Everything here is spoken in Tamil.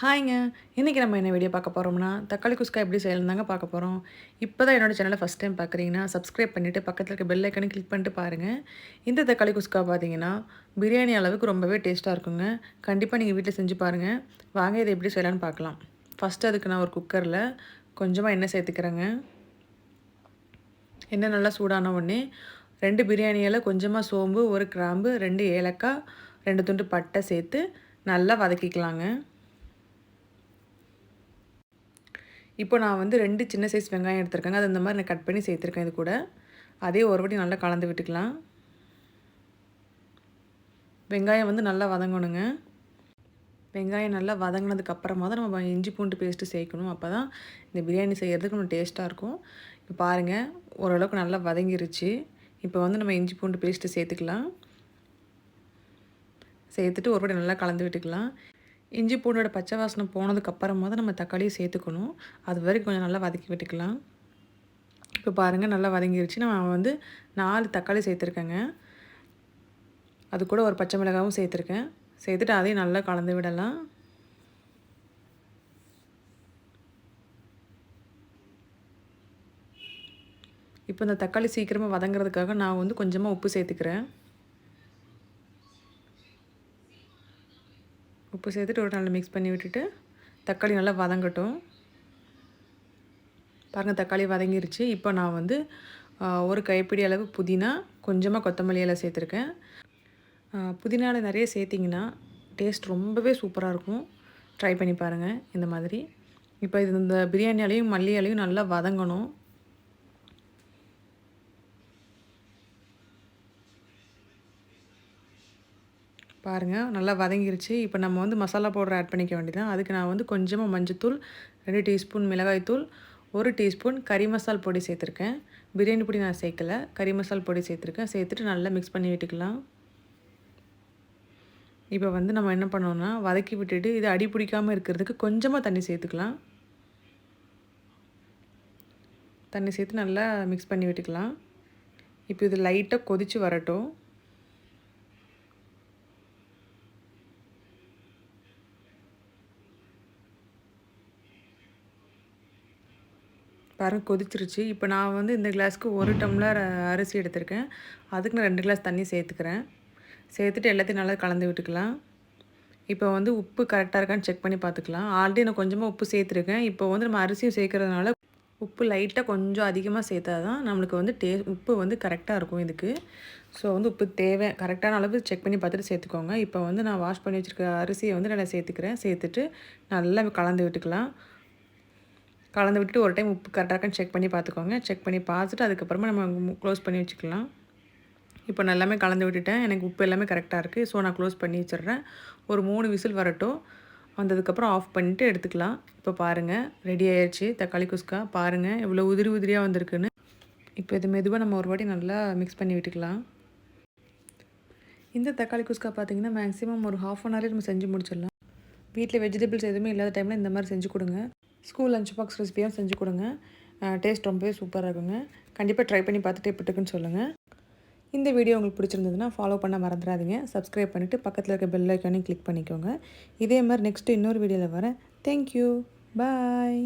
ஹாய்ங்க. இன்றைக்கி நம்ம என்ன வீடியோ பார்க்க போகிறோம்னா தக்காளி குஸ்கா எப்படி செய்யலாம் தாங்க பார்க்க போகிறோம் இப்போ தான் என்னோடய சேனலை ஃபஸ்ட் டைம் பார்க்குறீங்கன்னா சப்ஸ்கிரைப் பண்ணிவிட்டு பக்கத்தில் இருக்க பெல் ஐக்கனை கிளிக் பண்ணிட்டு பாருங்கள் இந்த தக்காளி குஸ்கா பார்த்தீங்கன்னா பிரியாணி அளவுக்கு ரொம்பவே டேஸ்ட்டாக இருக்குங்க. கண்டிப்பாக நீங்கள் வீட்டில் செஞ்சு பாருங்கள் வாங்க இதை எப்படி செய்யலான்னு பார்க்கலாம். ஃபஸ்ட்டு அதுக்கு நான் ஒரு குக்கரில் கொஞ்சமாக எண்ணெய் சேர்த்துக்கிறேங்க. எண்ணெய் நல்லா சூடான உடனே ரெண்டு பிரியாணியில் கொஞ்சமாக சோம்பு ஒரு கிராம்பு ரெண்டு ஏலக்காய் ரெண்டு துண்டு பட்டை சேர்த்து நல்லா வதக்கிக்கலாங்க. இப்போ நான் வந்து ரெண்டு சின்ன சைஸ் வெங்காயம் எடுத்திருக்கேங்க. அது இந்த மாதிரி நான் கட் பண்ணி சேர்த்துருக்கேன் இது கூட. அதே ஒரு நல்லா கலந்து விட்டுக்கலாம். வெங்காயம் வந்து நல்லா வதங்கணுங்க. வெங்காயம் நல்லா வதங்கினதுக்கு அப்புறமா தான் நம்ம இஞ்சி பூண்டு பேஸ்ட்டு சேர்க்கணும். அப்போ தான் இந்த பிரியாணி செய்கிறதுக்கு நம்ம டேஸ்ட்டாக இருக்கும். இப்போ பாருங்கள் ஓரளவுக்கு நல்லா வதங்கிருச்சு. இப்போ வந்து நம்ம இஞ்சி பூண்டு பேஸ்ட்டு சேர்த்துக்கலாம். சேர்த்துட்டு ஒருபடி நல்லா கலந்து விட்டுக்கலாம். இஞ்சி பூண்டோட பச்சை வாசனை போனதுக்கப்புறமா தான் நம்ம தக்காளியை சேர்த்துக்கணும். அது வரைக்கும் கொஞ்சம் நல்லா வதக்கி விட்டுக்கலாம். இப்போ பாருங்கள் நல்லா வதங்கிருச்சு. நான் வந்து நாலு தக்காளி சேர்த்துருக்கேங்க. அது கூட ஒரு பச்சை மிளகாவும் சேர்த்துருக்கேன். சேர்த்துட்டு அதையும் நல்லா கலந்து விடலாம். இப்போ இந்த தக்காளி சீக்கிரமாக வதங்குறதுக்காக நான் வந்து கொஞ்சமாக உப்பு சேர்த்துக்கிறேன். உப்பு சேர்த்துட்டு ஒரு நல்லா மிக்ஸ் பண்ணி விட்டுட்டு தக்காளி நல்லா வதங்கட்டும். பாருங்கள் தக்காளி வதங்கிருச்சு. இப்போ நான் வந்து ஒரு கைப்பிடி அளவு புதினா கொஞ்சமாக கொத்தமல்லி எல்லாம் சேர்த்துருக்கேன். புதினாவில் நிறைய சேர்த்திங்கன்னா டேஸ்ட் ரொம்பவே சூப்பராக இருக்கும். ட்ரை பண்ணி பாருங்கள் இந்த மாதிரி. இப்போ இது இந்த பிரியாணியாலையும் மல்லியாலையும் நல்லா வதங்கணும். பாருங்கள் நல்லா வதங்கிருச்சு. இப்போ நம்ம வந்து மசாலா பவுடர் ஆட் பண்ணிக்க வேண்டியதான் அதுக்கு நான் வந்து கொஞ்சமாக மஞ்சத்தூள் ரெண்டு டீஸ்பூன் மிளகாய்த்தூள் ஒரு டீஸ்பூன் கறி மசால் பொடி சேர்த்துருக்கேன். பிரியாணி பொடி நான் சேர்க்கலை. கறி மசால் பொடி சேர்த்துருக்கேன். சேர்த்துட்டு நல்லா மிக்ஸ் பண்ணி விட்டுக்கலாம். இப்போ வந்து நம்ம என்ன பண்ணோன்னா வதக்கி விட்டுட்டு இது அடி பிடிக்காமல் இருக்கிறதுக்கு கொஞ்சமாக தண்ணி சேர்த்துக்கலாம். தண்ணி சேர்த்து நல்லா மிக்ஸ் பண்ணி விட்டுக்கலாம். இப்போ இது லைட்டாக கொதித்து வரட்டும். பாருங்கள் கொதிச்சிருச்சு. இப்போ நான் வந்து இந்த கிளாஸ்க்கு ஒரு டம்ளர் அரிசி எடுத்திருக்கேன். அதுக்கு நான் ரெண்டு கிளாஸ் தண்ணி சேர்த்துக்கிறேன். சேர்த்துட்டு எல்லாத்தையும் நல்லா கலந்து விட்டுக்கலாம். இப்போ வந்து உப்பு கரெக்டாக இருக்கான்னு செக் பண்ணி பார்த்துக்கலாம் ஆல்ரெடி நான் கொஞ்சமாக உப்பு சேர்த்துருக்கேன். இப்போ வந்து நம்ம அரிசியும் சேர்க்குறதுனால உப்பு லைட்டாக கொஞ்சம் அதிகமாக சேர்த்தா தான் நம்மளுக்கு வந்து டே உப்பு வந்து கரெக்டாக இருக்கும் இதுக்கு. ஸோ வந்து உப்பு தேவை. கரெக்டான அளவு செக் பண்ணி பார்த்துட்டு சேர்த்துக்கோங்க. இப்போ வந்து நான் வாஷ் பண்ணி வச்சுருக்க அரிசியை வந்து நல்லா சேர்த்துக்கிறேன். சேர்த்துட்டு நல்லா கலந்து விட்டுக்கலாம். கலந்து விட்டு ஒரு டைம் உப்பு கரெக்டாக செக் பண்ணி பார்த்துக்கோங்க. செக் பண்ணி பார்த்துட்டு அதுக்கப்புறமா நம்ம க்ளோஸ் பண்ணி வச்சுக்கலாம். இப்போ நான் எல்லாமே கலந்து விட்டுட்டேன். எனக்கு உப்பு எல்லாமே கரெக்டாக இருக்குது ஸோ நான் க்ளோஸ் பண்ணி வச்சிடுறேன். ஒரு மூணு விசில் வரட்டும். வந்ததுக்கப்புறம் ஆஃப் பண்ணிவிட்டு எடுத்துக்கலாம். இப்போ பாருங்கள் ரெடி ஆயிடுச்சு தக்காளி குஸ்கா பாருங்கள் இவ்வளோ உதிரி உதிரியாக வந்திருக்குன்னு. இப்போ இது மெதுவாக நம்ம ஒரு வாட்டி நல்லா மிக்ஸ் பண்ணி விட்டுக்கலாம். இந்த தக்காளி குஸ்கா பார்த்திங்கன்னா மேக்ஸிமம் ஒரு ஹாஃப் அன் ஹவரே நம்ம செஞ்சு முடிச்சிடலாம். வீட்டில் வெஜிடபிள்ஸ் எதுவுமே இல்லாத டைமில் இந்த மாதிரி செஞ்சு கொடுங்க. ஸ்கூல் லஞ்ச் பாக்ஸ் ரெசிபியும் செஞ்சு கொடுங்க. டேஸ்ட் ரொம்பவே சூப்பராக இருக்குங்க. கண்டிப்பாக ட்ரை பண்ணி பார்த்துட்டு எப்படி இருக்குன்னு சொல்லுங்கள் இந்த வீடியோ உங்களுக்கு பிடிச்சிருந்ததுன்னா ஃபாலோ பண்ண மறந்துடாதீங்க. சப்ஸ்கிரைப் பண்ணிவிட்டு பக்கத்தில் இருக்க பெல் ஐக்கானையும் கிளிக் பண்ணிக்கோங்க. இதே மாதிரி நெக்ஸ்ட்டு இன்னொரு வீடியோவில் வரேன். Thank you bye